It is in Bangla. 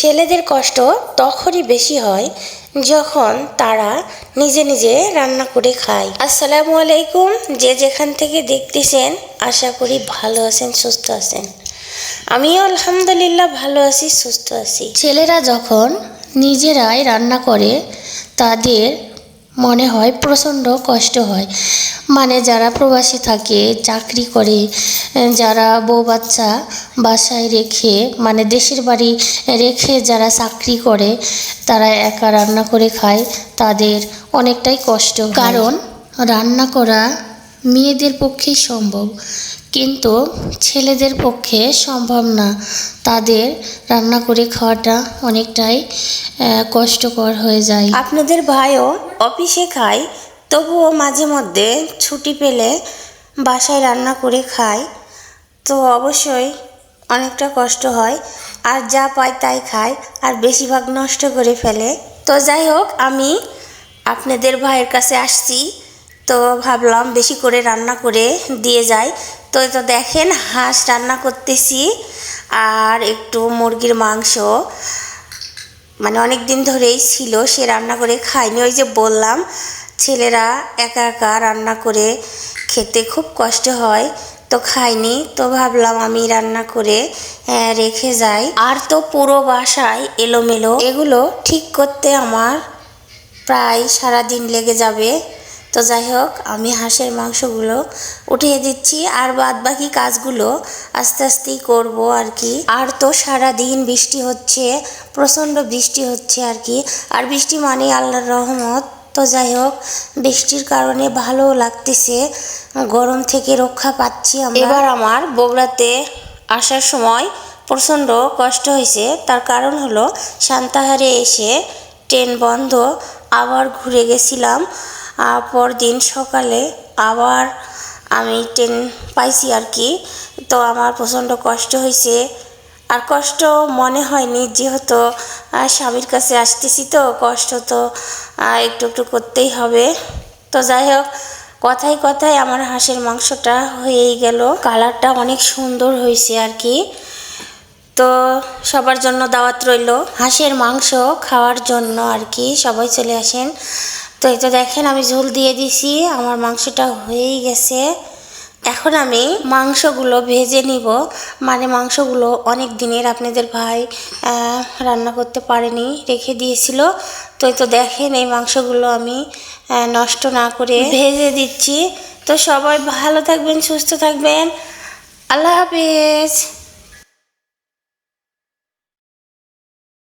ছেলেদের কষ্ট তখনই বেশি হয় যখন তারা নিজে নিজে রান্না করে খায়। আসসালামু আলাইকুম, যে যেখান থেকে দেখতেছেন, আশা করি ভালো আছেন, সুস্থ আছেন। আমিও আলহামদুলিল্লাহ ভালো আছি, সুস্থ আছি। ছেলেরা যখন নিজেরাই রান্না করে, তাদের মনে হয় প্রচণ্ড কষ্ট হয়। মানে যারা প্রবাসী থাকে, চাকরি করে যারা বউ বাচ্চা বাসায় রেখে মানে দেশের বাড়ি রেখে যারা চাকরি করে, তারা একা রান্না করে খায়, তাদের অনেকটাই কষ্ট কারণ রান্না করা মেয়েদের পক্ষেই সম্ভব। কিন্তু ছেলেদের পক্ষে সম্ভব না। তাদের রান্না করে খাওয়াটা অনেকটাই কষ্টকর হয়ে যায়। আপনাদের ভাইও অফিসে খায়, তবুও মাঝে মধ্যে ছুটি পেলে বাসায় রান্না করে খায়। তো অবশ্যই অনেকটা কষ্ট হয়, আর যা পায় তাই খায়, আর বেশিরভাগ নষ্ট করে ফেলে। তো যাই হোক, আমি আপনাদের ভাইয়ের কাছে আসছি। তো ভাবলাম বেশি করে রান্না করে দিয়ে যাই। তো তো দেখেন হাঁস রান্না করতেছি আর একটু মুরগির মাংস। মানে অনেক দিন ধরেই ছিল, সে রান্না করে খায়নি ওই যে বললাম, ছেলেরা একা একা রান্না করে খেতে খুব কষ্ট হয়, তো খাইনি। তো ভাবলাম আমি রান্না করে রেখে যাই। আর তো পুরো বাসায় এলোমেলো। এগুলো ঠিক করতে আমার প্রায় সারা দিন লেগে যাবে। তো যাই হোক, আমি হাঁসের মাংসগুলো উঠিয়ে দিচ্ছি আর বাদ বাকি কাজগুলো আস্তে আস্তেই করব আর কি। আর তো সারা দিন বৃষ্টি হচ্ছে, প্রচণ্ড বৃষ্টি হচ্ছে আর কি। আর বৃষ্টি মানে আল্লাহর রহমত। তো যাই হোক, বৃষ্টির কারণে ভালো লাগতেছে, গরম থেকে রক্ষা পাচ্ছি এবার আমার বগুড়াতে আসার সময় প্রচণ্ড কষ্ট হয়েছে। তার কারণ হলো সান্তাহারে এসে ট্রেন বন্ধ, আবার ঘুরে গেছিলাম। পরদিন সকালে আবার আমি ট্রেন পাইছি আর কি। তো আমার প্রচণ্ড কষ্ট হয়েছে আর কষ্ট মনে হয়নি, যেহেতু স্বামীর কাছে আসতেছি তো, কষ্ট তো একটু একটু করতেই হবে। তো যাই হোক, কথায় কথায় আমার হাঁসের মাংসটা হয়েই গেল। কালারটা অনেক সুন্দর হয়েছে আর কি। তো সবার জন্য দাওয়াত রইল। হাঁসের মাংস খাওয়ার জন্য আর কি সবাই চলে আসেন। তো এই তো দেখেন, আমি ঝোল দিয়ে দিছি, আমার মাংসটা হয়েই গেছে। এখন আমি মাংসগুলো ভেজে নিব। মানে মাংসগুলো অনেক দিনের, আপনাদের ভাই রান্না করতে পারেনি, রেখে দিয়েছিল। তো তো দেখেন, এই মাংসগুলো আমি নষ্ট না করে ভেজে দিচ্ছি। তো সবাই ভালো থাকবেন, সুস্থ থাকবেন। আল্লাহ হাফেজ।